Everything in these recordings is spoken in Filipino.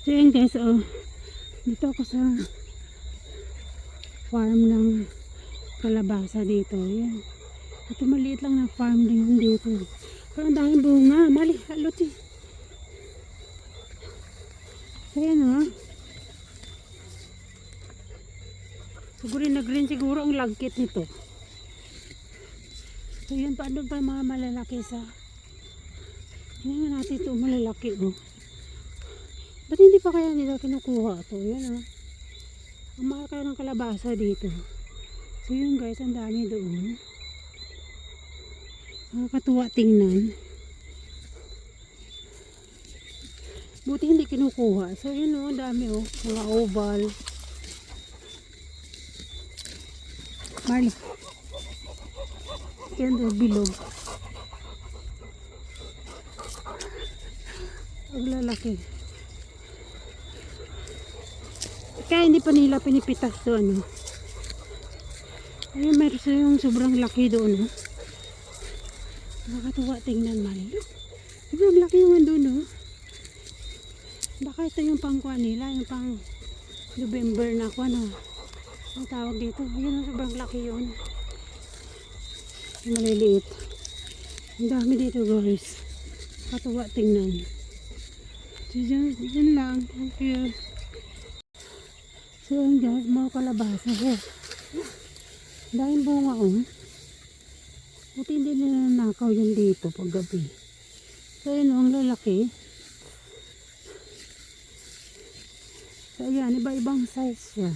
So yun guys, oh. Dito ako sa farm ng kalabasa dito. Yan. Ito maliit lang na farm din dito. Pero ang daming bunga. Mali, haluti. So yan oh. Siguro na-green siguro ang lagkit nito. So yun pa, doon pa mga malalaki sa Tingnan natin ito malalaki oh. Ba't hindi pa kaya nila kinukuha ito? Yan oh. Ang mahal kaya ng kalabasa dito. So yun guys, ang dami doon. Nakakatuwa tingnan. Buti hindi kinukuha. So yun oh, dami oh. Mga oval. Marley. Yan oh, bilog. Ang lalaki. Kaya hindi pa nila pinipitas doon. No? Ayun, meron sa yung sobrang laki doon. No? Nakakatuwa tingnan man. Sobrang laki yung doon. No? Baka ito yung pangkuha nila. Yung pang November na kuha. No? Ang tawag dito. Ayun, sobrang laki yun. Yung maliliit. Ang dami dito guys. Katuwa tingnan. So, dyan, dyan lang. Thank you. So, yun guys, mga kalabasa. Oh. Dahil bunga, oh. Buti hindi nila nakaw yun dito pag gabi. So, yun, oh, ang lalaki. So, ayan, iba-ibang size siya.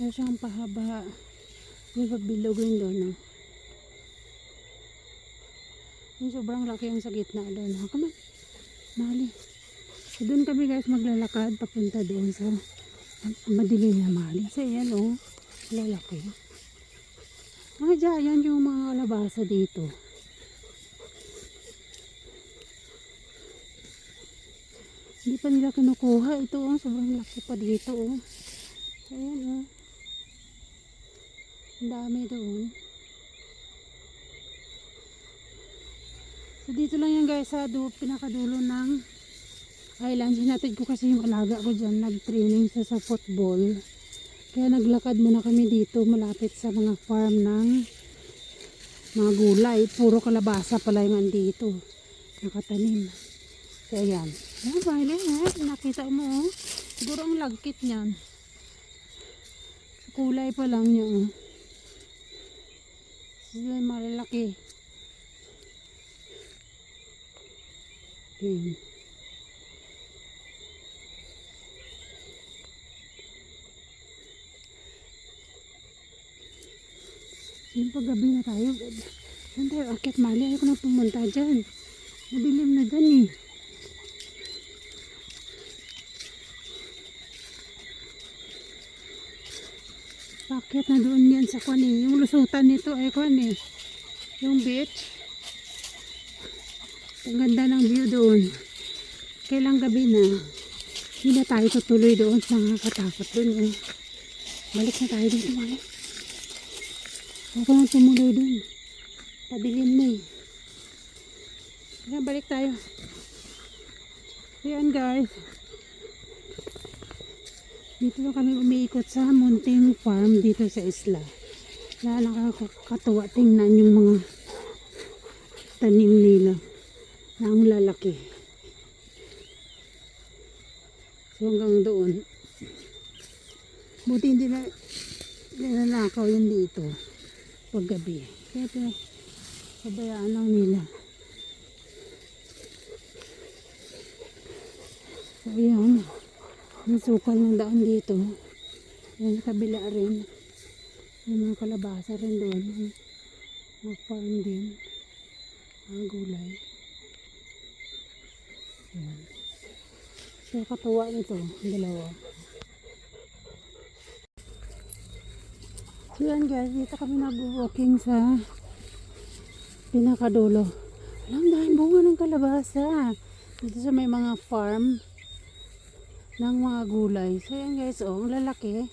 Meron siyang pahaba. May pabilog rin doon, oh. Yung sobrang laki yung sa gitna doon. Ha, come on. Mali. So, doon kami guys maglalakad papunta doon sa madilim na mali. So, yan oh. Lalaki. Mga giant yung mga kalabasa dito. Hindi pa nila kinukuha. Ito oh. Sobrang laki pa dito oh. So, yan oh. Ang dami doon. So dito lang yan guys sa du pinakadulo ng island. Hinatid ko kasi yung alaga ko dyan. Nag-training sa sa football. Kaya naglakad muna kami dito malapit sa mga farm ng mga gulay. Puro kalabasa pala yung andito. Nakatanim. So ayan. Ayan, Violet. Eh. Nakita mo oh. Siguro ang lagkit niyan. Kulay pa lang niya oh. Sila malalaki. Ayan. Yung paggabi na tayo, saan tayo akit mali? Ayaw ko na pumunta dyan. Madilim na dyan eh. Bakit na doon yan sa kwan eh. Yung lusutan nito ay kwan eh. Yung beach. Ang ganda ng view doon. Kailang gabi na. Hindi na tayo tutuloy doon sa mga katakot doon eh. Balik na tayo dito mga. Ako na tumuloy doon. Padilim na eh. Kaya balik tayo. Ayan guys. Dito lang kami umiikot sa munting farm dito sa isla. Na nakakatuwa tingnan yung mga tanim nila na ang lalaki. So hanggang doon. Buti hindi na nilalakaw yun dito paggabi. Kaya pabayaan lang nila. So ayan. Yung sukal ng daan dito. Yan sa kabila rin. May mga kalabasa rin doon. Farm din. Mga gulay. Yan. So katuwa nito. Ang dalawa. So yan guys. Dito kami nag-walking sa pinakadulo. Alam dahil bunga ng kalabasa. Dito sa may mga farm ng mga gulay. So yan guys, oh, lalaki.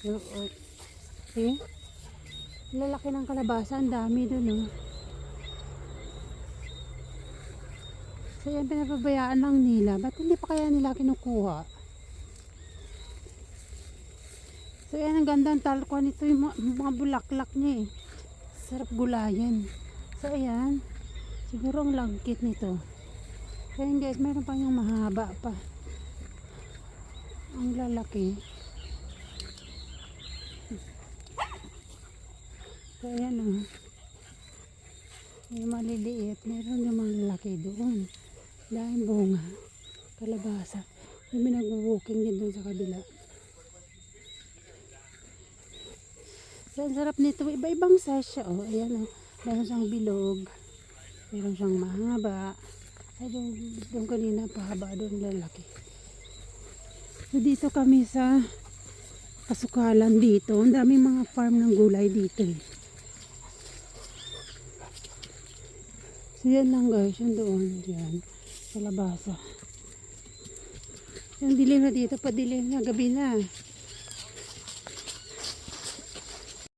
So, oh? Ang lalaki ng kalabasa, ang dami dun oh. So yan pinapabayaan lang nila. Ba't hindi pa kaya nila kinukuha? So yan ang ganda ng talkuan nito yung mga, mga bulaklak niya eh. Sarap gulayan. So ayan. Siguro ang langkit nito. Kaya guys, meron pa yung mahaba pa. Ang lalaki. So ayan o. Oh. Yung maliliit, meron yung mga lalaki doon. Dahil bunga, kalabasa. Yung may nag-walking din doon sa kabila. So, ang sarap nito. Iba-ibang size siya. Oh. Ayan, oh. Meron siyang bilog. Meron siyang mahaba. Ay, doon, doon kanina pahaba doon lalaki. So, dito kami sa kasukalan dito. Ang daming mga farm ng gulay dito eh. So, yan lang guys. Yung doon. Yan. Sa labasa. Yung dilim na dito. Padilim na. Gabi na.